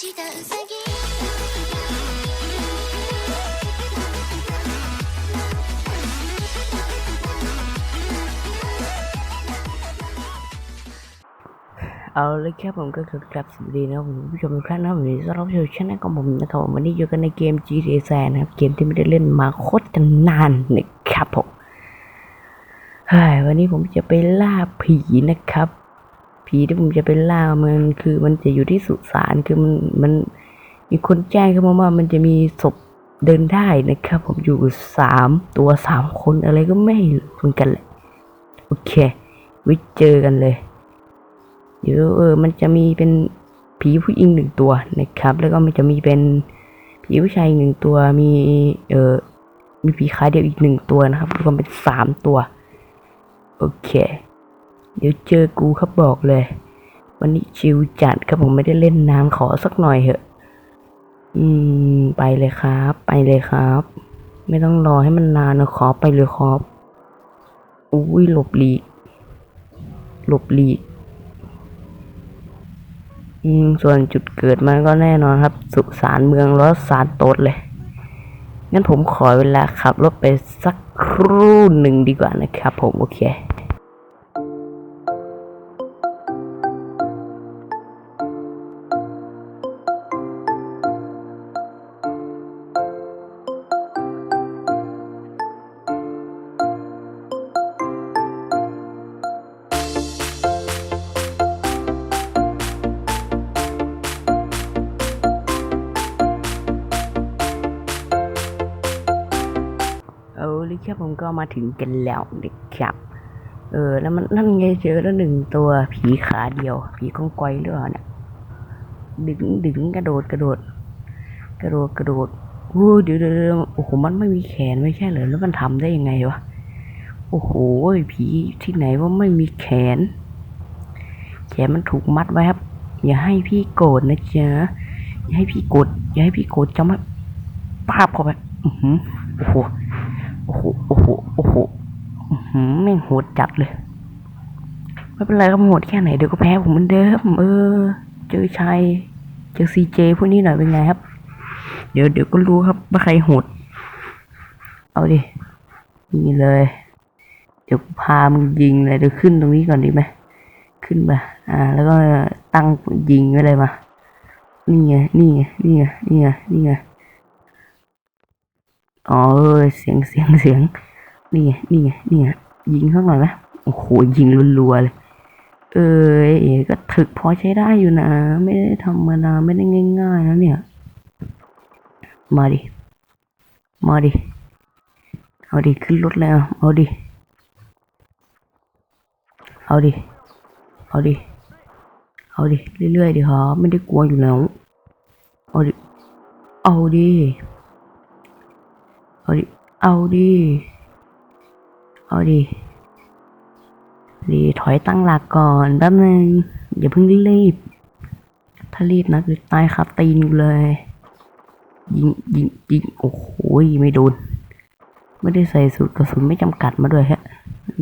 したウサギ เอาเลยครับผมก็คือกลับสวัสดีนะครับผมผู้ชมทุกท่านนะครับวันนี้ต้อนรับสู่ช่องของผมนะครับผมวันนี้อยู่กันในเกม GTA San นะครับเกมที่ไม่ได้เล่นมาโคตรจะนานนะครับผมเฮ้ยวันนี้ผมจะไปล่าผีนะครับ ผีที่ผมจะไปล่ามันคือมันจะอยู่ที่สุสานคือมันมันมีคนแจ้งเข้ามาว่ามันจะมีศพเดินได้นะครับ ผมอยู่สามตัวสามคนอะไรก็ไม่รู้เหมือนกันแหละโอเคไว้เจอกันเลยเดี๋ยวเออมันจะมีเป็นผีผู้หญิงหนึ่งตัวนะครับ แล้วก็มันจะมีเป็นผีผู้ชายหนึ่งตัวมีเออมีผีขาเดียวอีกหนึ่งตัวนะครับรวมเป็นสามตัว โอเค เดี๋ยวเจอกูครับบอกเลย วันนี้ชิวจัดครับผมไม่ได้เล่นน้ำขอสักหน่อยเหอะ อืม ไปเลยครับ ไปเลยครับ ไม่ต้องรอให้มันนานนะขอไปเลยครับอุ้ยหลบหลีก หลบหลีกอืมส่วนจุดเกิดมันก็แน่นอนครับ สุสานเมืองรอสานโตดเลย งั้นผมขอเวลาขับรถไปสักครู่หนึ่งดีกว่านะครับผม โอเค ครับผมก็มาถึงกันแล้วนะครับ เออ แล้วมันนั่นไงเจอแล้วหนึ่งตัวผีขาเดียว ผีกองกอยหรือเปล่าเนี่ยดึงดึงกระโดดกระโดด กระโดดกระโดดโอ้เดี๋ยวเดี๋ยวเดี๋ยวโอ้โหมันไม่มีแขนไม่ใช่เหรอแล้วมันทำได้ยังไงวะโอ้โหผีที่ไหนว่าไม่มีแขน แขนมันถูกมัดไว้ครับ อย่าให้พี่โกรธนะจ๊ะอย่าให้พี่โกรธอย่าให้พี่โกรธจำไว้ปาบเข้าไปโอ้โหโอ้โห โอ้โห โอ้โหอื้อหือแม่งโหดจัดเลย ไม่เป็นไรครับโหดแค่ไหนเดี๋ยวก็แพ้ผมเหมือนเดิม เออ เจอชัย เจอซีเจพวกนี้หน่อยเป็นไงครับ เดี๋ยวเดี๋ยวก็รู้ครับว่าใครโหด เอาดิ นี่เลย เดี๋ยวพามึงยิงเลยเดี๋ยวขึ้นตรงนี้ก่อนดีไหม ขึ้นมา อ่า แล้วก็ตั้งยิงไว้เลยมา นี่ไง นี่ไง นี่ไง นี่ไง นี่ไง อ๋อเออเสียงเสียงเสียงนี่ไงนี่ไงนี่ไงยิงสักหน่อยไหมโอ้โหยิงรัวๆเลย เออก็ถึกพอใช้ได้อยู่นะ ไม่ได้ธรรมดาไม่ได้ง่ายๆนะเนี่ย มาดิ มาดิ เอาดิขึ้นรถแล้ว เอาดิ เอาดิ เอาดิ เอาดิ เรื่อยๆดิครับไม่ได้กลัวอยู่แล้ว เอาดิ เอาดิ เอาดิ เอาดิ เอาดิดีถอยตั้งหลักก่อนแป๊บนึงอย่าเพิ่งรีบ ถ้ารีบนะคือตายคาตีนกูเลย ยิงยิงยิงโอ้โหไม่โดน ไม่ได้ใส่สูตรกระสุนไม่จำกัดมาด้วยฮะ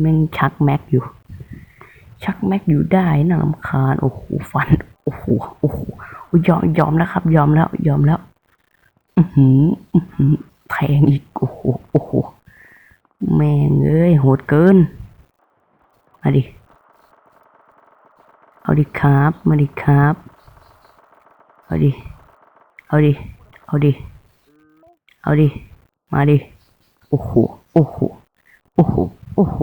แม่งชักแม็กอยู่ ชักแม็กอยู่ได้น่ารำคาญโอ้โหฟัน โอ้โหโอ้โหยอมยอมแล้วครับ ยอมแล้ว ยอมแล้ว อือหืออือหือ แทงอีก โอ้โห โอ้โห แม่งเอ้ย โหดเกิน มาดิ เอาดิครับ มาดิครับ เอาดิ เอาดิ เอาดิ เอาดิ มาดิ โอ้โห โอ้โห โอ้โห โอ้โห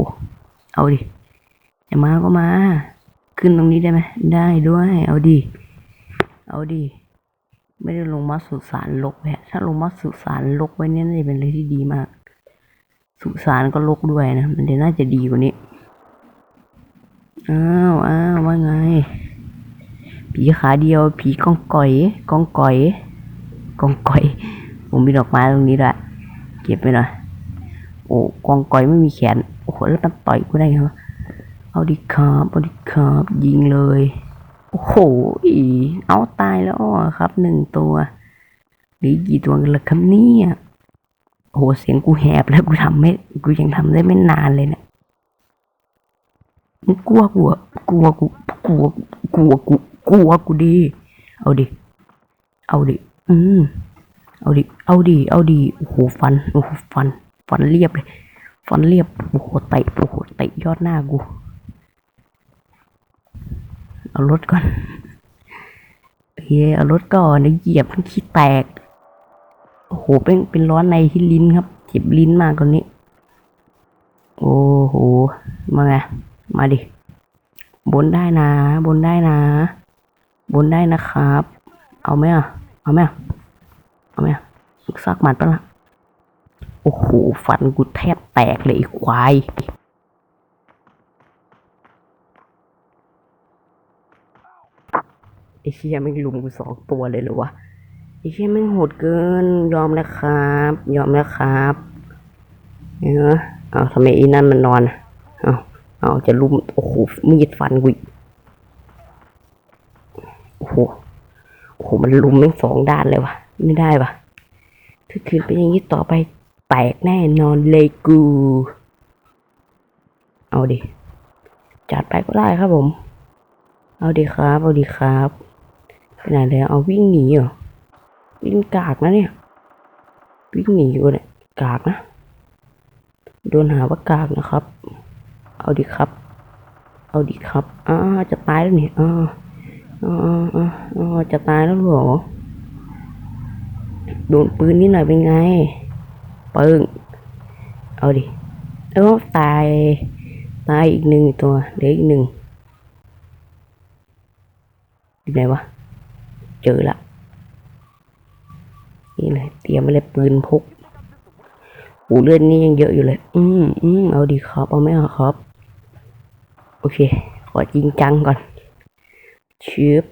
เอาดิจะมาก็มา ขึ้นตรงนี้ได้ไหม ได้ด้วย เอาดิ เอาดิ ไม่ได้ลงมาสุสานลกแหละถ้าลงมาสุสานลกไว้เนี่ยน่าจะเป็นอะไรที่ดีมาก สุสานก็ลกด้วยนะ มันจะน่าจะดีกว่านี้ อ้าวอ้าวว่าไง ผีขาเดียว ผีกองก่อย กองก่อย กองก่อย ผมมีดอกไม้ตรงนี้ด้วย เก็บไปหน่อย โอ้กองก่อยไม่มีแขน โอ้โห แล้วมันต่อยกูได้ไงวะเอาดิครับเอาดิครับ ยิงเลย โอ้โหอีเอาตายแล้วครับหนึ่งตัวหรือกี่ตัวกันละครับเนี่ยโอ้โหเสียงกูแหบแล้วกูทำไม่กูยังทำได้ไม่นานเลยเนี่ยมึงกลัวกูกลัวกูกลัวกลัวกูกลัวกูดีเอาดิเอาดิอืมเอาดิเอาดิเอาดิโอ้โหฟันโอ้โหฟันฟันเรียบเลยฟันเรียบโอ้โหเตะโอ้โหเตะยอดหน้ากู เอารถก่อนเฮ้ยเอารถก่อนเดี๋ยวเหยียบมันขี้แตก โอ้โห เป็นเป็นร้อนในที่ลิ้นครับเจ็บลิ้นมากตอนนี้ โอ้โห มาไง มาดิ บนได้นะ บนได้นะ บนได้นะครับ เอาไหมอะ เอาไหมอะ เอาไหมอะซักหมัดปะล่ะโอ้โห ฟันกูแทบแตกเลยควาย ไอ้เชี่ยไม่งลุมกูสองตัวเลยหรอวะไอ้เชี่ยม่งโหดเกิน ยอมแล้วครับ ยอมแล้วครับเออเอาทำไมไอ้นั่นมันนอนเอาเอาจะลุมโอ้โหมีดฟันกูอีกโอ้โหโอ้โหมันลุมแม่งสองด้านเลยวะไม่ได้ปะถ้าคืนเป็นอย่างนี้ต่อไปแตกแน่นอนเลยกู เอาดิจัดไปก็ได้ครับผม เอาดิครับ เอาดิครับ ไปไหนแล้วเอาวิ่งหนีเหรอวิ่งกากนะเนี่ย วิ่งหนีอยู่เนี่ยกากนะโดนหาว่ากากนะครับ เอาดิครับ เอาดิครับอ้าจะตายแล้วเนี่ยอ้าอ้าอ้าจะตายแล้วหรอโดนปืนนิดหน่อยเป็นไงปึ้งเอาดิเอ้าตายตายอีกหนึ่งตัวเหลืออีกหนึ่งอยู่ไหนวะ เจอละนี่เลยเตรียมไว้เลยปืนพกหูเลือดนี่ยังเยอะอยู่เลย อืมอืมเอาดีครับ เอาไหมเอาครับ โอเค ขอจริงจังก่อนชืบ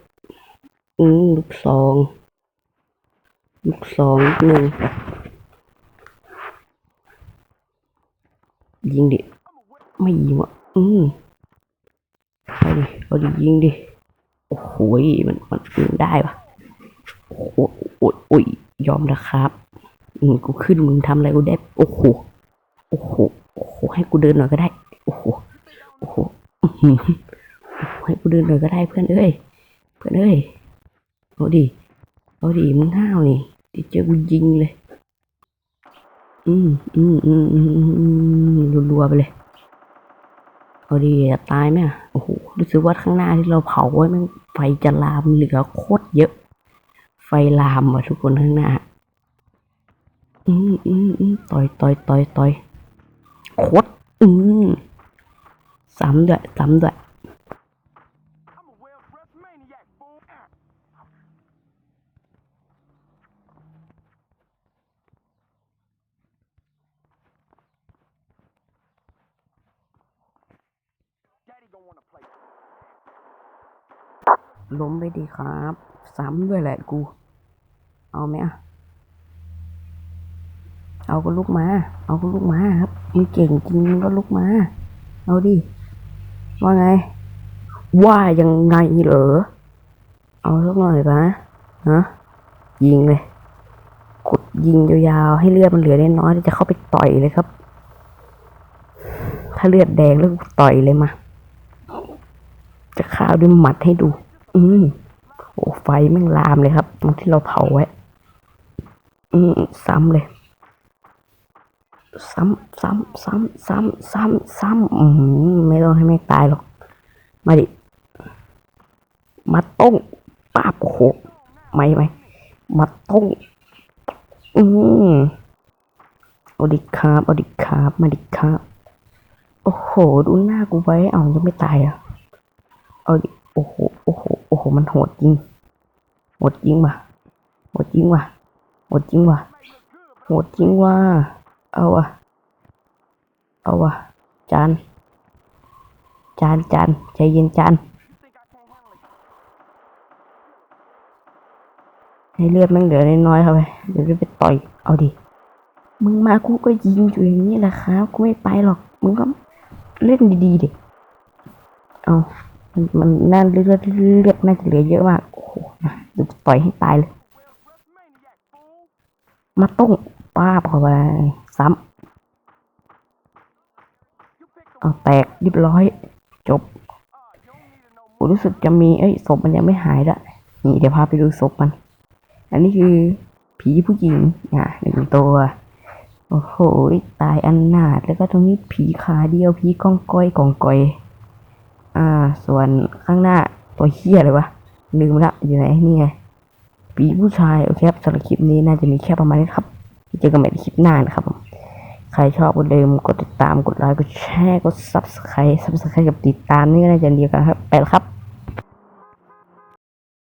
อืมลูกซองลูกซองนิดนึงยิงดิ ไม่ยิงวะอืมเอาดิ เอาดิยิงดิ โอ้โหยมันมัน มันได้ปะ โอ้โหโอ้ยโอ้ยยอมนะครับอืมกูขึ้นมึงทำอะไรกูได้ โอ้โห โอ้โห โอ้โห ให้กูเดินหน่อยก็ได้ โอ้โห โอ้โหให้กูเดินหน่อยก็ได้เพื่อนเอ้ย เพื่อนเอ้ย เอาดิ เอาดิ มึงห้าวนี่ดิเจอกูยิงเลย อืมอืมอืมอืมอืมรัวๆไปเลย เอาดิจะตายไหมอะโอ้โห รู้สึกว่าข้างหน้าที่เราเผาไว้มันไฟจะลามเหลือโคตรเยอะ ฟลามว่ะทุกคนข้างหน้า อืมอืมอืมต่อยต่อยต่อยต่อยโคตรอืมซ้ำด้วยซ้ำด้วยล้มไปดีครับ ซ้ำด้วยแหละกู เอาไหมอะ เอาก็ลุกมา เอาก็ลุกมาครับมึงเก่งจริงก็ลุกมา เอาดิ ว่าไง ว่ายังไงเหรอ เอาสักหน่อยปะฮะยิงเลยกดยิงยาวๆ ให้เลือดมันเหลือน้อยๆจะเข้าไปต่อยเลยครับ ถ้าเลือดแดงแล้วต่อยเลยมา จะฆ่าด้วยหมัดให้ดู อืมโอ้ไฟแม่งลามเลยครับตรงที่เราเผาไว้ ซ้ำเลย ซ้ำซ้ำซ้ำซ้ำซ้ำซ้ำอืมไม่ต้องให้ไม่ตายหรอก มาดิ มาต้งป้าโอ้โหไม่ไม่มาต้งอืมเอาดิครับเอาดิครับ มาดิครับ โอ้โห ดูหน้ากูไว้ เอายังไม่ตายอะ เอาดิ โอ้โห โอ้โห โอ้โห มันโหดจริง โหดจริงว่ะ โหดจริงว่ะ หดจริงว่ะโหดจริงว่ะเอาว่ะ เอาว่ะ จาน จานจานใจเย็นจาน ให้เลือดม่งเหลือน้อยๆเข้าไปเดี๋ยวจะไปต่อย เอาดิ มึงมากูก็ยิงอยู่อย่างนี้แหละครับ กูไม่ไปหรอก มึงก็เล่นดีๆดิเอามันมันน่าเลือดเลือดน่าจะเหลือเยอะมาก โอ้โหเดี๋ยวต่อยให้ตายเลย มาตุ้งป้าบเข้าไปซ้ำเอาแตกเรียบร้อย จบกูรู้สึกจะมีเอ้ยศพมันยังไม่หายละนี่เดี๋ยวพาไปดูศพมัน อันนี้คือผีผู้หญิงอะหนึ่งตัว โอ้โหตายอันนาถแล้วก็ตรงนี้ผีขาเดียวผีกองก้อยกองก้อยอ่า ส่วนข้างหน้าตัวเฮียเลยวะลืมละอยู่ไหนนี่ไง ปีผู้ชายโอเคครับสำหรับคลิปนี้น่าจะมีแค่ประมาณนี้ครับเจอกันใหม่ในคลิปหน้านะครับใครชอบก็เดิมกดติดตามกดไลค์กดแชร์กดซับสไครต์ซับสไครต์กับติดตามนี่ก็น่าจะเดียวกันครับไปแล้วครับ